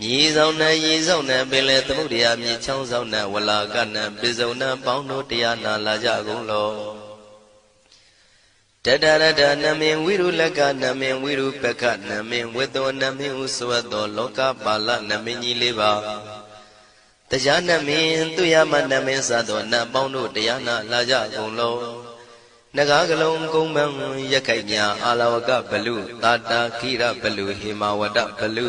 မြေဆောင်နဲ့ရေဆောင်နဲ့ပင်လေသမုဒ္ဒရာမြေချောင်းဆောင်နဲ့ဝလာကနဲ့ပိစုံနဲ့ပေါင်းတို့တရားနာလာကြကုန်လောတတရတနမင်ဝိရုလကနမင်ဝိရုပကနမင်ဝေသောနမင်ဟုဆိုသောလောကပါဠနမင်ကြီးလေးပါတရားနမင်သူရမနမင်စသောနတ်ပေါင်းတို့တရားနာလာကြကုန်လောနဂါကလုံးကုံမံရက်ခိုက်ညာအာလဝကဘလူတာတာခိရဘလူဟေမဝဒဘလူ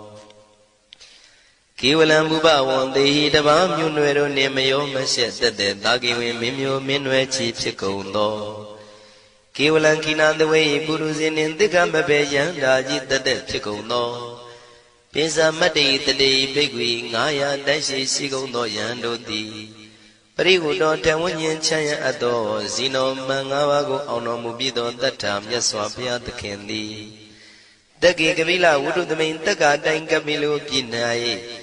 ကေဝလံဘုဘဝံတေဟိတပါမြွနွယ်တို့နှင့်မယောမရှက်သက်တဲ့တာကိဝင်မင်းမျိုးမင်းနွယ်ချီဖြစ်ကုန်သောကေဝလံခိနာတဝေပုရုဇဉ်နှင့်တိက္ခမဘေယံဓာကြီးတသက်ဖြစ်ကုန်သောပိစမတ္တိတတိဘိက္ခွေ900တိုက်ရှိရှိကုန်သောယံတို့သည်ပရိဟုတော်တဝဉ္ဉ္ချမ်းရအပ်သောဇီနောမန်၅ပါးကိုအောင်တော်မူပြီးသောတတ္ထာမြတ်စွာဘုရားသခင်သည်တက္ကေကပိလဝုဒ္ဓသမိန်တက္ကာတိုင်ကပိလိုပြည်၌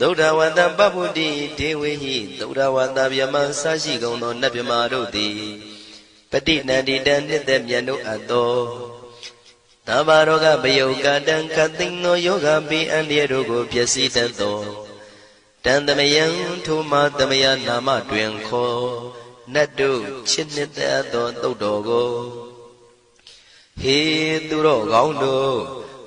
ဒုဒ္ဓဝတ္တပပ္ပုတိဒေဝေဟိဒုဒ္ဓဝတ္တဗျမဆရှိကုန်သောနတ်မြမာတို့သည်ပฏิနန္တိတံနှစ်သက်မြတ်တို့အပ်သောသဗ္ဗရောဂပယုတ်ကတံခသိန်းသောယောဂပိအန္တရတို့ကိုပျက်စီးတတ်သောတန်တမယံထိုမသမယနာမတွင်ခေါ်နတ်တို့ချစ်နှစ်သက်သောတုတ်တော်ကိုဟေသူတော်ကောင်းတို့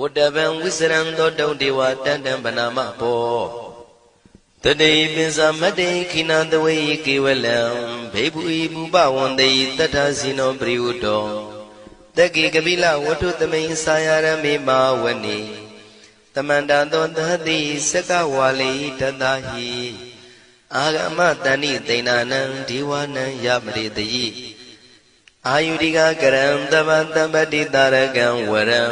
ဝတ္တဗံဝိစရံသောတုံဒေဝတန်တံဗနာမဘောတတိပိစမတ္တိခိနသဝေကေဝလံဘေဘူဤဘူပဝန္တေတတ္ထဇိနောပရိဝတ္တောတက္ကိကပိလဝတ္ထုသမိန်စာယရမေမာဝနိတမန္တသောသတိစကဝါလိတတဟိအာဂမတဏိသိဏနံဒီဝနံယမရိတယိအာယုရိကကရံတဗ္ဗတပ္ပတိတာရကံဝရံ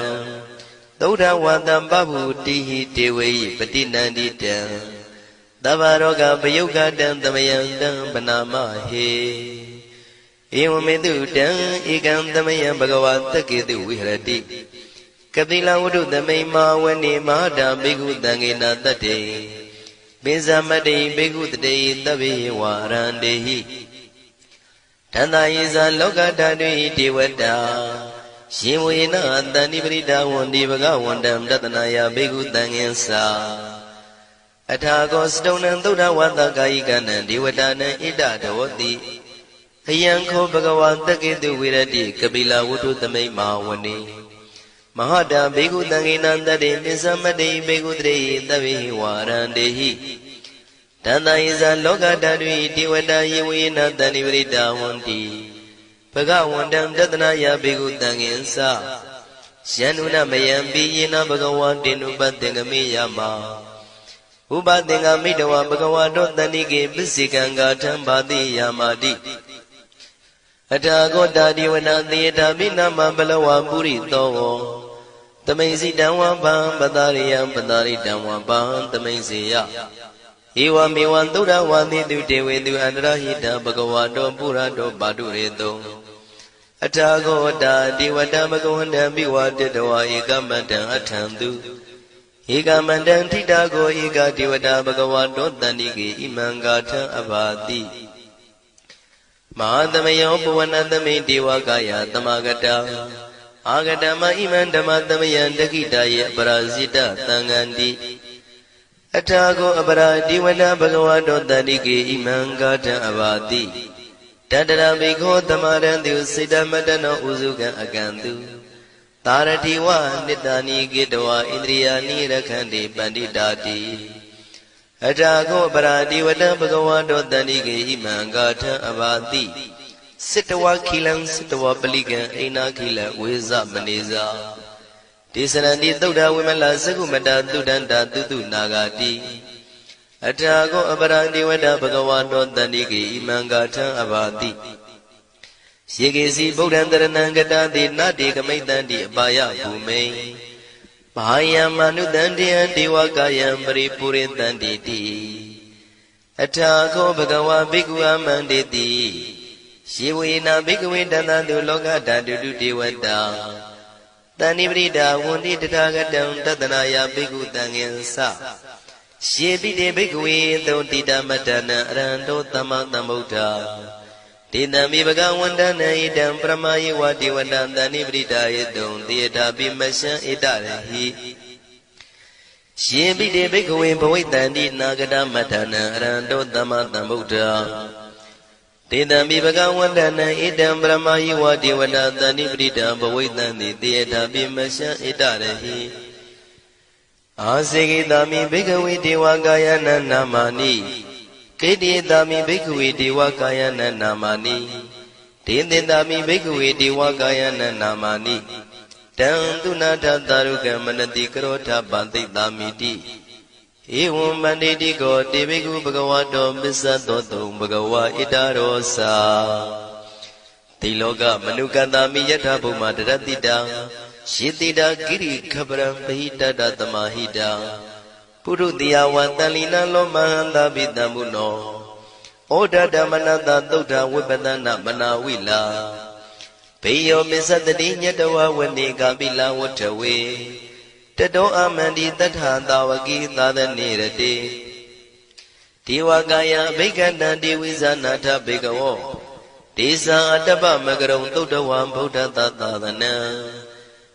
သုဒ္ဓဝတံပဗုတိဟိတေဝေယပတိနန္တိတံတဗ္ဗရောဂပယုတ်ကတံသမယံတံပနာမဟေဧဝမေတုတံဧကံသမယံဘဂဝတက္ကေတုဝိဟရတိကတိလဝတ္ထုသမိန်မာဝနေမဟာတာဘိက္ခုတံဃေနာတတ္တေပိဇမတိဘိက္ခုတတေသဗ္ဗေဝါရန္တေဟိတန္တာယေဇာလောကဓာတုဟိဒေဝတာ ရှင်ဝေနတန္တိပရိဒဝန္တိဘဂဝန္တံတတနာယဘိက္ခုတံဃင်္စာအထာကောစတုံနံသုဒ္ဓဝတ္တကာယိကနံဒေဝတာနံဣဒဒေဝတိအယံခောဘဂဝါတက္ကေတုဝိရတိကပိလဝတ္ထုသမိန်မာဝနေမဟာတာဘေကုတံကိနံတတေပစ္စမတေဘေကုတရေသဗ္ဗေဝါရန္တေဟိတန္တယဇာလောကဓာတုတိဝတယေဝေနတဏိပရိတာဝန္တိ ဘဂဝန္တံတတနာယဘေကုတံကိသယန္နုနမယံပိယေနဘဂဝန္တေနုပတ္တေငမေယမဥပသင်္ကမိတဝဘဂဝါတောတဏိကေပစ္စေကံဂါထံဘာတိယာမာတိအထာဂောတာဒီဝနာသေတာမိနမဘလဝပုရိသောဝသမိန်စီတံဝပံပတာရိယံပတာရိတံဝပံသမိန်စေယဧဝမေဝံသုဒ္ဓဝါတိတုတေဝေတုအန္တရဟိတဘဂဝါတောပုရတောပါတုရေတော အထာဂောတာဒီဝတဘဂဝန္တံပိဝတတဝါဧကမတံအထံသူဧကမတံထိတာကိုဧကဒီဝတဘဂဝါတောတန္တိကေဣမံဂါထံအဘာတိမဟာသမယောပဝနသမိဒေဝကာယသမဂတအာဂတမဣမံဓမ္မသမယံတခိတယေပရာဇိတသံဃန္တိအထာကိုအပရာဒီဝနဘဂဝတောတတိကေဣမံဂါထံအဘာတိ တတရဘိခောသမရံတုစေတမတနောဥစုကံအကံတုသာရတိဝနိတ္တနိကေတဝဣန္ဒြိယာနိရခန္တိပန္တိတာတိအထာကိုပရာတိဝတံဘဂဝါတောတန္တိကေဣမံဂါထံအဘာတိစိတဝခိလံစိတဝပလိကံအိနာခိလဝေဇမနေဇာဒေသရဏိသုဒ္ဓဝိမလသကုမတသုဒန္တာတုတုနာဂာတိ အထာကိုအပရာတိဝတဘဂဝါတောတန္တိကေဣမံဂါထံအဘာတိယေကေစီဗုဒ္ဓံတရဏံကတာတိနတေကမိတ္တံတိအပါယဘူမိန်ဘာယံမနုတန္တယံဒေဝကာယံပရိပုရိတန္တိတိအထာခောဘဂဝါဘိက္ခုအမန္တေတိယေဝေနာဘိက္ခဝေတန္တတုလောကဓာတုတုဒေဝတာတဏိပရိဒါဝန္တိတထာဂတံတတနာယဘိက္ခုတံငင်္စ ရှေပိတေဘိက္ခဝေသုံတိတမတ္တနံအရဟံတောသမ္မာသမ္ဗုဒ္ဓဒေတံမိဘဂဝန္တနံဣတံပရမယေဝဒေဝတံတဏိပရိဒါယေတုံတေတာပိမရှံဣတရဟိရှင်ပိတေဘိက္ခဝေဘဝိတံတိနာဂတမတ္တနံအရဟံတောသမ္မာသမ္ဗုဒ္ဓတေတံမိဘဂဝန္တနံဣတံပရမယေဝဒေဝတာတဏိပရိတံဘဝိတံတိတေတာပိမရှံဣတရဟိ အာစေကိတာမိဘိက္ခဝေဒေဝကာယနာနာမာနိကေတိတာမိဘိက္ခဝေဒေဝကာယနာနာမာနိဒေသင်တာမိဘိက္ခဝေဒေဝကာယနာနာမာနိတံသူနာထသာရုကမနတိကရောထပန္တိတာမိတိဧဝံမန္တိတိကောတေဘိကုဘဂဝတောပစ္စသောတုံဘဂဝါဣတရောစာတိလောကမနုကတာမိယထဘုမတရတိတံ ယေတိတာကိရိခပရံပဟိတတသမာဟိတံပုရုတိယဝတန်လီနာလောမဟန္တာပိတံဘုနောဩဒဓမ္မနတသုဒ္ဓဝိပဒနာမနာဝိလာဘေယောမစ္စတတိညတဝဝနေကပိလဝထဝေတတောအမန္တိတထာတာဝကိသာသနေရတိဒေဝကာယဘိက္ခန္တံဒေဝိဇာနာထဘေကဝောဒေသံအတ္တပမကရုံသုတ်တဝံဗုဒ္ဓတသာသနံ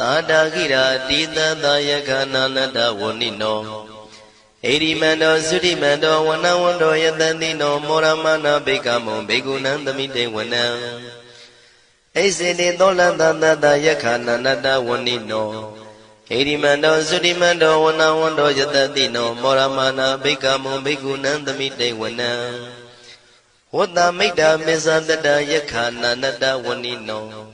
သာတာခိရာတိတသာယကနာနတဝဏိနောဣရိမန္တောသုရိမန္တောဝနဝန္တောယတတိနောမောရမနာဘိက္ခမုံဘေကုဏံသမိတေဝနံဣစေတိသောလန္တတတယခာနန္တဝဏိနောဣရိမန္တောသုရိမန္တောဝနဝန္တောယတတိနောမောရမနာဘိက္ခမုံဘိက္ခုနံသမိတေဝနံဝတ္တမိတ်တာမေဇတတယခာနန္တဝဏိနော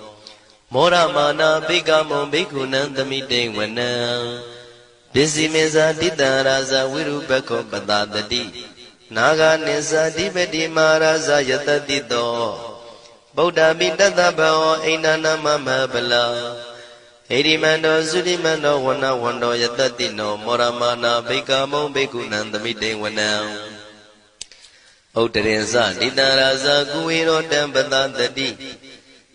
မောရမာနာဘိကမုံဘိက္ခုနံသမိတေဝနံပစ္စည်းမေဇာတိတံရာဇဝိရုပခောပတာတတိနာဂာနိသဓိပတိမဟာရာဇယတတိတောဗုဒ္ဓပိတသဗဝောအိန္ဒနာမမဗလာဣရိမန္တောသုတိမန္တောဝနဝန္တောယတတိနောမောရမာနာဘိက္ခမုံဘိက္ခုနံသမိတေဝနံဥတရင်စဒိတရာဇာကုဝေရောတံပတတတိ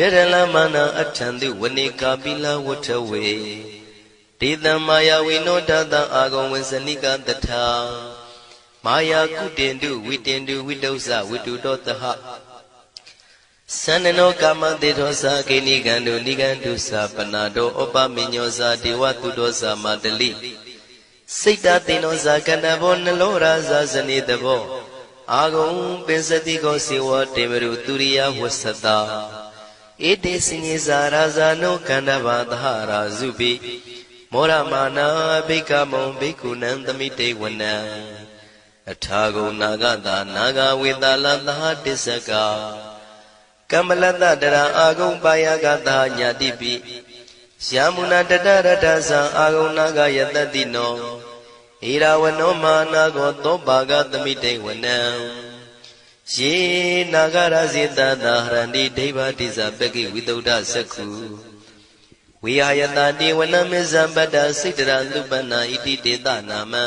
တေရလမနာအထံတိဝနေကာပိလဝထဝေဒေတံမာယဝိနောတတံအာဂုံဝဇနိကတထာမာယာကုတင်တုဝိတင်တုဝိတုဇဝိတုတောတဟသန္နနောကာမတေသောသာကိနိကံတုနိကံတုသာပနာတောဩပမညောသာဒေဝတုတောသာမတလိစိတ်တတေနောသာကဏဘောနှလောရာသာဇနေတဘောအာဂုံပင်စတိကောစေဝတေမရုသူရိယဝဆတာ ဧတေစင်္ဇာရာဇာနောကန္တဘာသဟရာဇုပိမောရမာနာဘိက္ခမုံဘိက္ခုနံသမိတေဝနံအထာဂုံနာဂတာနာဂဝေတလသဟတစ္စကာကမ္မလတ္တတရာအာဂုံပါယကတာညာတိပိယာမုနာတတရတသံအာဂုံနာဂယတတိနောဣရာဝနောမာနာကောသောပါကသမိတေဝနံ ယေနာဂရဇေတသာဟရန္တိဒိဗ္ဗတိဇပကိဝိတုဒ္ဓသက္ခုဝိဟာယတတိဝနမေဇံပတ္တစိတ္တရသုပနာဣတိတေတနာမံ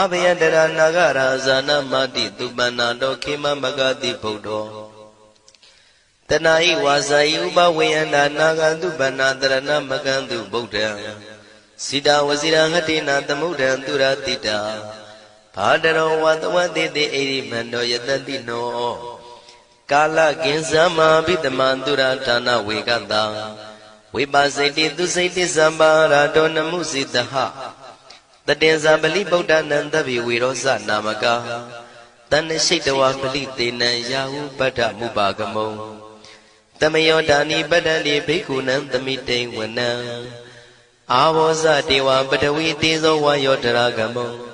အဘယတရနာဂရာဇာနမတိသုပနာတောခေမမဂတိဗုဒ္ဓောတဏှာဤဝါစာဤဥပဝေယန္တာနာဂန္တုပဏ္ဏတရဏမကန္တုဗုဒ္ဓံစိတဝစီရဟတိနာသမုဒ္ဒံသူရတိတာ ဘာတရောဝတဝတိတိအိရိမန္တောယတတိနောကာလကင်္စမဘိတမန္တုရဌာနဝေကတံဝိပါစိတိသူစိတိသံပါရာတောနမှုစိတဟတတင်္ဇာပလိဗုဒ္ဓနံတဗိဝေရောဇနာမကာတဏ္ဏရှိတဝပလိတေနံယာဟုပတ္ထမုပါကမုံတမယောဒာနိပတ္တတိဘိက္ခုနံသမိတိဝနံအာဘောဇတေဝပတဝီတေဇောဝါယောတရာကမုံ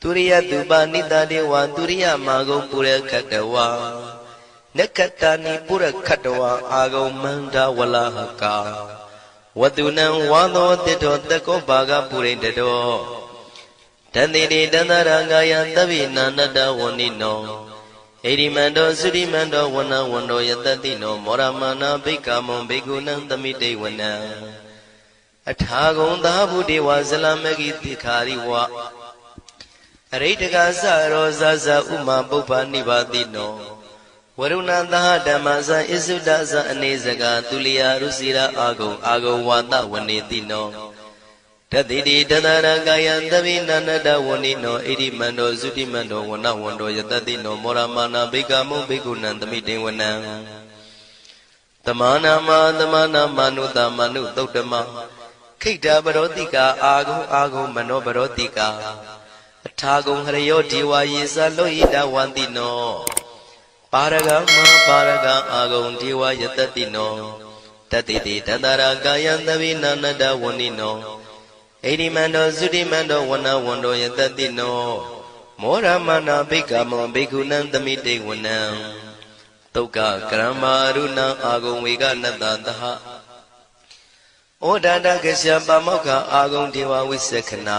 သူရိယတုပနိတတေဝသူရိယမာဂုံပုရခတဝါနက္ခတာနိပုရခတဝါအာဂုံမန္တဝလဟကာဝတုနံဝါသောတိတောတကောဘာဂပုရိတတောတန်တိတိတန္တရာဂာယသဗ္ဗိနာနတဝဏိနောဣရိမန္တောသုရိမန္တောဝနဝန္တောယတတိနောမောရမနာဘိက္ခမုံဘိက္ခုနံသမိတေဝနံအထာဂုံသာဘုဒေဝဇလမဂိတိခာရိဝ အရိတကသရောဇဇဥမာပုပ္ပနိဗ္ဗာတိနောဝရုဏသဟဓမ္မဇံဣစုဒဇံအနေစကသူလျာရုစီရာအာဂုံအာဂုံဝါဒဝနေတိနောတတိတိတတရကာယံသဗိနန္တဝဏိနောဣရိမန္တောသုတိမန္တောဝနဝန္တောယတတိနောမောရမာနာဘိကမုဘိက္ခုနံသမိတေဝနံတမနာမတမနာမနုတမနုသုတ်တမခိတ္တပရောတိကာအာဂုံအာဂုံမနောပရောတိကာ အထာဂုံဟရယောဒီဝါယေသလောဟိတဝန္တိနောပါရဂမပါရဂအာဂုံဒီဝါယတတိနောတတိတိတတရာကာယံသဗိနန္တဝဏိနောဣရိမန္တောသုတိမန္တောဝနဝန္တောယတတိနောမောရမနာဘိက္ခမောဘိက္ခုနံသမိတေဝနံတုတ်ကကရမရုဏအာဂုံဝေကနတသဟဩဒတကရှပမောက္ခအာဂုံဒေဝဝိသခနာ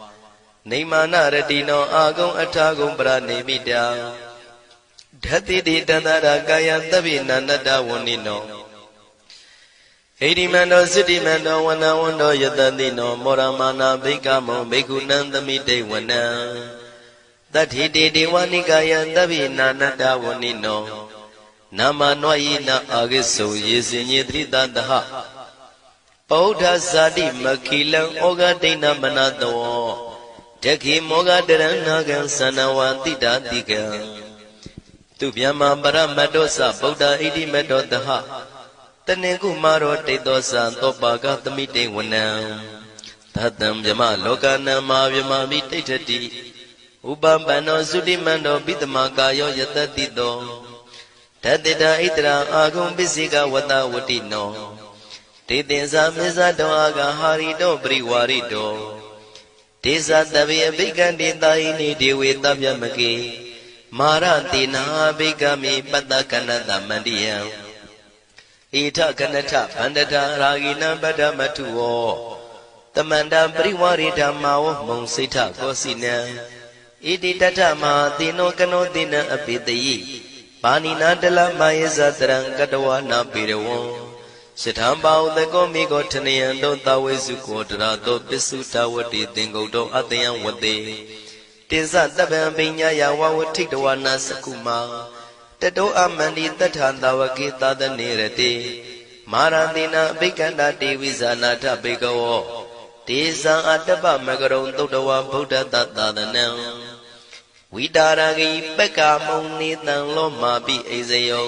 နေမာနရတိနောအာဂုံအထာဂုံပရနေမိတာဓတ္တိတိတန္တရာကာယသဗ္ဗိနန္တဝဏိနောဣတိမန္တောစိတိမန္တောဝနဝန္တောယတတိနောမောရမာနာဘိကမောဘိက္ခုနံသမိတေဝနံတတိတေဒေဝနိကာယသဗ္ဗိနာနတဝဏိနောနာမနောယိနာအာဂိစုံယေစင်ညေတိတတဟပောဓဇာတိမခိလံဩဃဒိဏမနတော တခိမောဃတရဏဂံသနဝတိတာတိကံသူဗျမပရမတ္တောသဗုဒ္ဓဣတိမတ္တောတဟတနေကုမာရောတိတ်သောသံသောပါကသမိတေဝနံသတံမြမလောကနံမာမြမမိတိဋ္ဌတိဥပပန္နောသုတိမန္တောပိတမကာယောယတတိတောတတိတာဣတရာအာဂုံပစ္စိကဝတဝတိနောဒေသင်္ဇာမေဇတောအာဂဟာရိတောပရိဝါရိတော ဒေသတဗေအဘိကံတေတာဟိနိဒေဝေတဗျမကေမာရတိနာဘိကမိပတ္တကနတမန္တိယံဣထကနထဗန္တတာရာဂိနံပတ္တမထုဝောတမန္တပရိဝရိဓမ္မာဝမုံစိထကောစီနံဣတိတထမဟာတိနောကနောတိနံအပိတယိပါဏိနာတလမယေဇတရံကတဝနာပေရဝံ စထံပါဥတကောမိကောထနယံတောတဝေစုကောတရာတောပစ္စုတဝတိသင်္ကုတ်တောအတယံဝတေတင်္စတပံပိညာယဝဝထိတဝနာစကုမာတတောအမန္တိတထံတဝကေသာသနေရတိမာရတိနာအဘိကန္တာတေဝိဇာနာထဘေကဝောဒေဇံအတ္တပမကရုံသုတ်တဝဗုဒ္ဓတသာသနံဝိတာရဂိပက္ကာမုံနေတံလောမာပိအိဇယော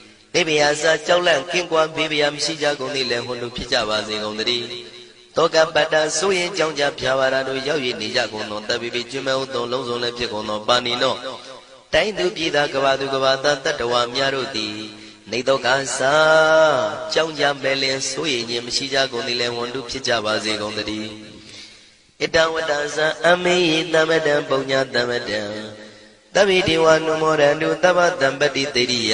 နေဗျာစာကြောက်လန့်ကင်းကွာဘေးဗျာမရှိကြကုန်သည်လည်းဟွန်တို့ဖြစ်ကြပါစေကုန်သတည်းတောကပတ္တဆိုရင်ကြောင့်ကြဖြာပါရာတို့ရောက်ရနေကြကုန်သောတပိပိကျွမဲဥသုံးလုံးစုံလည်းဖြစ်ကုန်သောပါဏိနောတိုင်းသူပြည်သားကဘာသူကဘာသားတတ္တဝါများတို့သည်နေတော့ကစားကြောင့်ကြပဲလင်ဆိုရင်ခြင်းမရှိကြကုန်သည်လည်းဝန်တုဖြစ်ကြပါစေကုန်သတည်းဣတဝတ္တဇံအမေယသမတံပုံညာသမတံတဗိဒေဝနုမောရန္တုတဗ္ဗတံပတိတေရိယ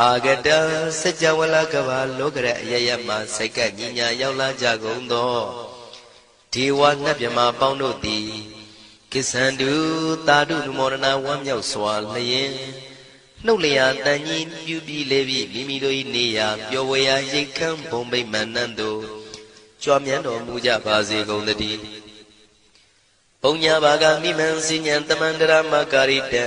အာဂတစัจ java လကဘာလောကရအယယမစိတ်ကညီညာရောက်လာကြကုန်သောဒေဝနတ်မြမပေါင်းတို့သည်ကိစ္ဆန္တုတာတုနမောရဏဝမ်းမြောက်စွာလျင်နှုတ်လျာတန်ကြီးပြူပြီးလေပြီးမိမိတို့၏နေရာပျော်ဝေရာရိတ်ခမ်းဘုံဗိမာန်နန်းတို့ကြွမြန်းတော်မူကြပါစေကုန်သတည်းပုံညာဘာကမိမံစဉ္ဉံတမန္တရမကာရိတံ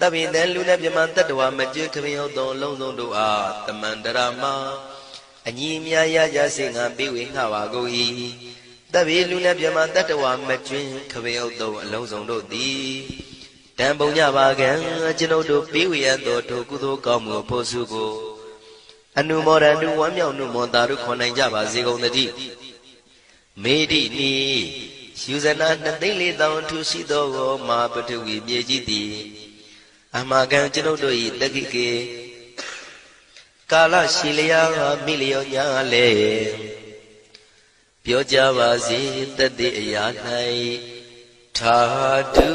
တပိတံလူနဲ့မြမတတ္တဝါမကျွခမယောသောလုံးစုံတို့အားတမန္တရာမအညီအမြရကြစေငါပေးဝေငှပါကုန်၏တပိလူနဲ့မြမတတ္တဝါမကျွခမယောသောအလုံးစုံတို့သည်တံပုံညပါကံကျွန်ုပ်တို့ပေးဝေရသောထိုကုသိုလ်ကောင်းမှုဖို့စုကိုအနုမောဒန္တုဝမ်းမြောက်နှုမောတာတို့ခွန်နိုင်ကြပါစေကုန်သတည်းမေတိနီယူဇနာနှစ်သိန်းလေးတောင်ထူရှိသောမာပထဝီမြေကြီးသည် အမကံကျွန်ုပ်တို့၏တက္ကိကေကာလရှိလျာမိလျောညာလေပြောကြပါစေတတ္တိအရာ၌ထာတု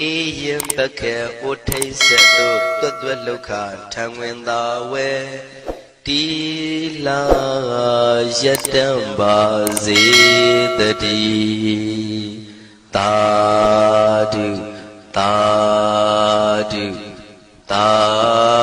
အေယံပခေဥထိတ်ဆက်တို့တွတ်တွတ်လောက်ခထံဝင်သာဝဲတီလာယတံပါစေတတိတာဓု သာဓုသာ